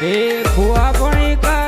એ ભૂવા પણ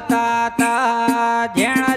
ભગતા તા જેણા